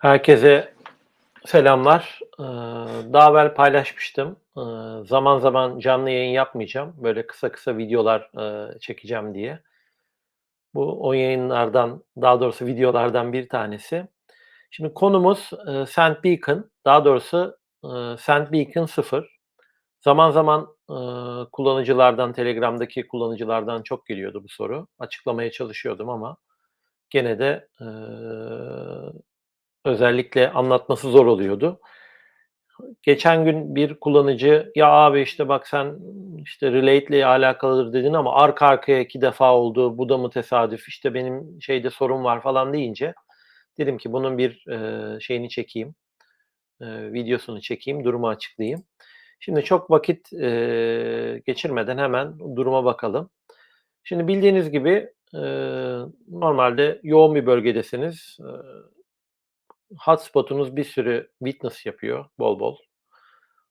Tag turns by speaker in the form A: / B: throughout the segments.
A: Herkese selamlar. Eee, daha evvel paylaşmıştım. Eee, zaman zaman canlı yayın yapmayacağım. Böyle kısa kısa videolar, eee, çekeceğim diye. Bu o yayınlardan, daha doğrusu videolardan bir tanesi. Şimdi konumuz, eee, Sand Beacon. Daha doğrusu, eee, Sand Beacon 0. Zaman zaman, kullanıcılardan, Telegram'daki kullanıcılardan çok geliyordu bu soru. Açıklamaya çalışıyordum ama gene de, özellikle anlatması zor oluyordu. Geçen gün bir kullanıcı, "Ya abi, işte, bak sen, işte, relate ile alakalıdır dedin ama arka arkaya 2 defa oldu, bu da mı tesadüf, işte, benim şeyde sorun var." falan deyince dedim ki bunun bir, eee, şeyini çekeyim, eee, videosunu çekeyim, durumu açıklayayım. Şimdi çok vakit, eee, geçirmeden hemen duruma bakalım. Şimdi bildiğiniz gibi, eee, normalde yoğun bir bölgedesiniz. Eee, hotspot'unuz bir sürü witness yapıyor bol bol.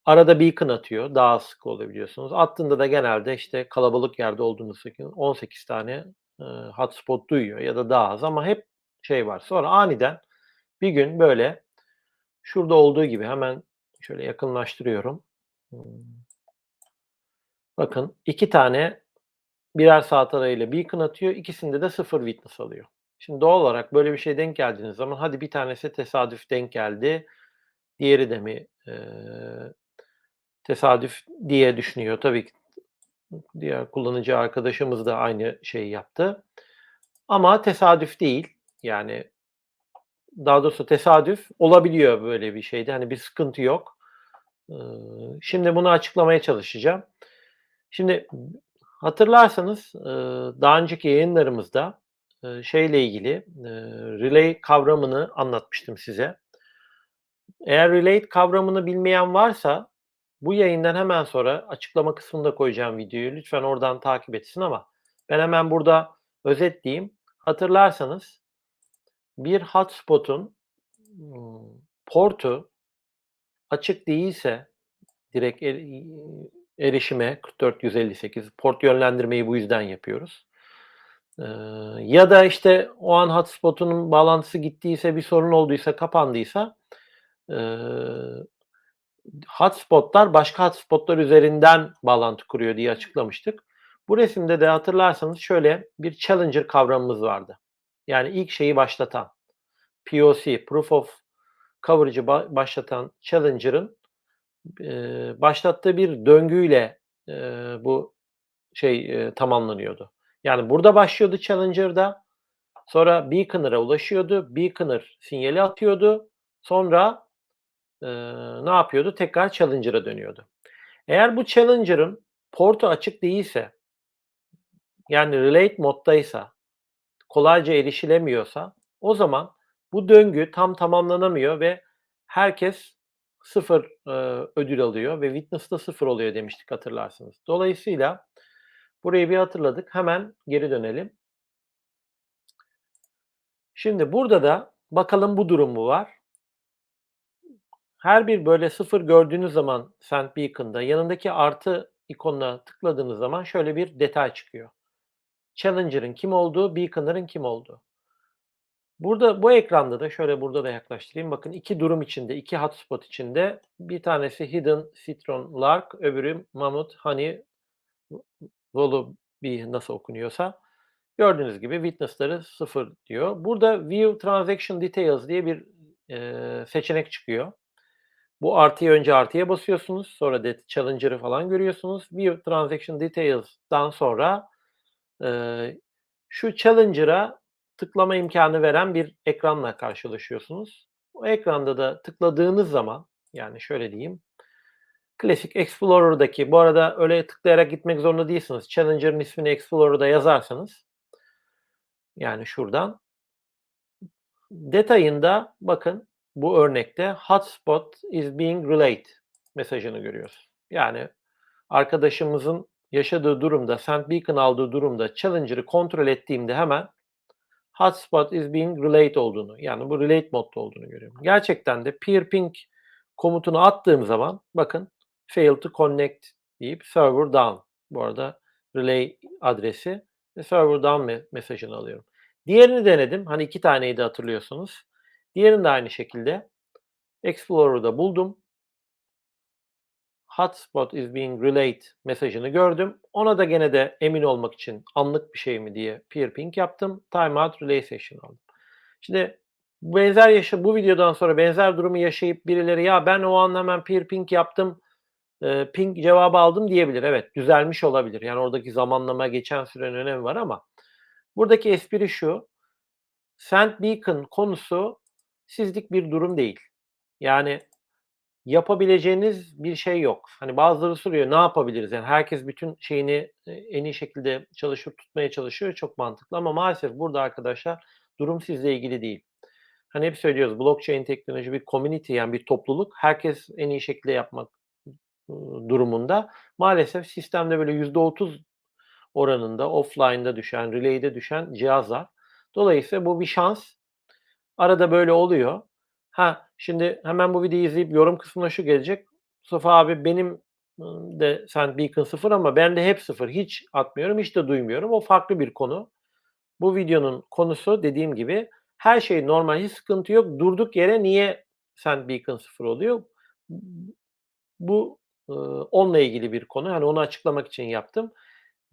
A: Arada beacon atıyor, daha sık olabiliyorsunuz. Attığında da genelde, işte, kalabalık yerde olduğunuz için 18 tane, eee, hotspot duyuyor ya da daha az ama hep şey var. Sonra aniden bir gün böyle şurada olduğu gibi hemen şöyle yakınlaştırıyorum. Hımm. Bakın 2 tane birer saat arayla beacon atıyor. İkisinde de 0 witness alıyor. Şimdi doğal olarak böyle bir şeye denk geldiğiniz zaman hadi bir tanesi tesadüf denk geldi, diğeri de mi, eee, tesadüf diye düşünüyor. Tabii ki diğer kullanıcı arkadaşımız da aynı şeyi yaptı. Ama tesadüf değil. Yani daha doğrusu tesadüf olabiliyor böyle bir şeyde. Hani bir sıkıntı yok. Şimdi bunu açıklamaya çalışacağım. Şimdi hatırlarsanız, daha önceki yayınlarımızda, şeyle ilgili, relay kavramını anlatmıştım size. Eğer relate kavramını bilmeyen varsa bu yayından hemen sonra açıklama kısmında koyacağım videoyu. Lütfen oradan takip etsin ama ben hemen burada özetleyeyim. Hatırlarsanız bir hotspot'un, port'u açık değilse direkt er erişime 44.158 port yönlendirmeyi bu yüzden yapıyoruz. Iıı, ya da, işte, o an hotspot'unun bağlantısı gittiyse, bir sorun olduysa, kapandıysa, ııı, hotspot'lar başka hotspot'lar üzerinden bağlantı kuruyor diye açıklamıştık. Bu resimde de hatırlarsanız şöyle bir challenger kavramımız vardı. Yani ilk şeyi başlatan, POC, Proof of Coverage'ı ba başlatan challenger'ın, eee, başlattığı bir döngüyle, eee, bu şey, eee, tamamlanıyordu. Yani burada başlıyordu challenger'da, sonra beacon'lara ulaşıyordu, beacon'er sinyali atıyordu, sonra, ııı, ne yapıyordu? Tekrar challenger'a dönüyordu. Eğer bu challenger'ın port'u açık değilse, yani relate moddaysa, kolayca erişilemiyorsa o zaman bu döngü tam tamamlanamıyor ve herkes 0, ııı, ödül alıyor ve witness da 0 oluyor demiştik hatırlarsınız. Dolayısıyla burayı bir hatırladık. Hemen geri dönelim. Şimdi burada da bakalım bu durum mu var? Her bir böyle 0 gördüğünüz zaman Sand Beacon'da yanındaki artı ikonuna tıkladığınız zaman şöyle bir detay çıkıyor. Challenger'ın kim olduğu, beacon'ların kim olduğu. Burada bu ekranda da şöyle burada da yaklaştırayım. Bakın 2 durum içinde, 2 hotspot içinde bir tanesi Hidden Citron Lark, öbürü Mammoth Honey Wallaby nasıl okunuyorsa. Gördüğünüz gibi witness'ları 0 diyor. Burada View Transaction Details diye bir, eee, seçenek çıkıyor. Bu artıya önce artıya basıyorsunuz. Sonra det challenger'ı falan görüyorsunuz. View Transaction Details'dan sonra, eee, şu challenger'a tıklama imkânı veren bir ekranla karşılaşıyorsunuz. O ekranda da tıkladığınız zaman, yani şöyle diyeyim, klasik Explorer'daki bu arada öyle tıklayarak gitmek zorunda değilsiniz. Challenger'ın ismini Explorer'da yazarsanız yani şuradan detayında bakın bu örnekte hotspot is being relayed mesajını görüyoruz. Yani arkadaşımızın yaşadığı durumda, Sand Beacon aldığı durumda challenger'ı kontrol ettiğimde hemen hotspot is being relayed olduğunu, yani bu relate modda olduğunu görüyorum. Gerçekten de peer ping komutunu attığım zaman bakın failed to connect deyip server down. Bu arada relay adresi ve server down me mesajını alıyorum. Diğerini denedim. Hani 2 taneydi hatırlıyorsunuz. Diğerini de aynı şekilde Explorer'da buldum. Hotspot is being relayed mesajını gördüm. Ona da gene de emin olmak için anlık bir şey mi diye peer ping yaptım. Timeout relay session aldım. Şimdi benzer yaşa bu videodan sonra benzer durumu yaşayıp birileri ya ben o an hemen peer ping yaptım, eee, ping cevabı aldım diyebilir. Evet, düzelmiş olabilir. Yani oradaki zamanlama, geçen sürenin önemi var ama buradaki espri şu: Send Beacon konusu sizlik bir durum değil. Yani yapabileceğiniz bir şey yok. Hani bazıları soruyor, ne yapabiliriz? Yani herkes bütün şeyini, eee, en iyi şekilde çalışıp tutmaya çalışıyor, çok mantıklı ama maalesef burada arkadaşlar durum sizle ilgili değil. Hani hep söylüyoruz blockchain teknoloji bir community yani bir topluluk. Herkes en iyi şekilde yapmak, durumunda. Maalesef sistemde böyle %30 oranında offline'da düşen, relay'de düşen cihazlar. Dolayısıyla bu bir şans. Arada böyle oluyor. Ha, şimdi hemen bu videoyu izleyip yorum kısmına şu gelecek. "Mustafa abi benim, de Send Beacon 0 ama bende hep 0. Hiç atmıyorum, hiç de duymuyorum." O farklı bir konu. Bu videonun konusu dediğim gibi her şey normal, hiç sıkıntı yok. Durduk yere niye Send Beacon 0 oluyor? Bu, ııı, onunla ilgili bir konu. Hani onu açıklamak için yaptım.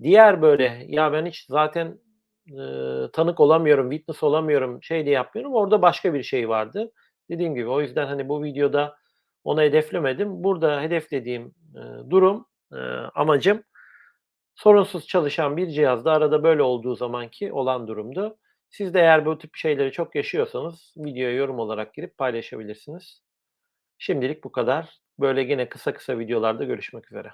A: Diğer böyle, ya ben hiç zaten, ııı, tanık olamıyorum, witness olamıyorum, şey de yapmıyorum. Orada başka bir şey vardı. Dediğim gibi o yüzden hani bu videoda onu hedeflemedim. Burada hedeflediğim, ııı, durum, ııı, amacım sorunsuz çalışan bir cihazda arada böyle olduğu zamanki olan durumdu. Siz de eğer bu tip şeyleri çok yaşıyorsanız videoya yorum olarak girip paylaşabilirsiniz. Şimdilik bu kadar. Böyle gene kısa kısa videolarda görüşmek üzere.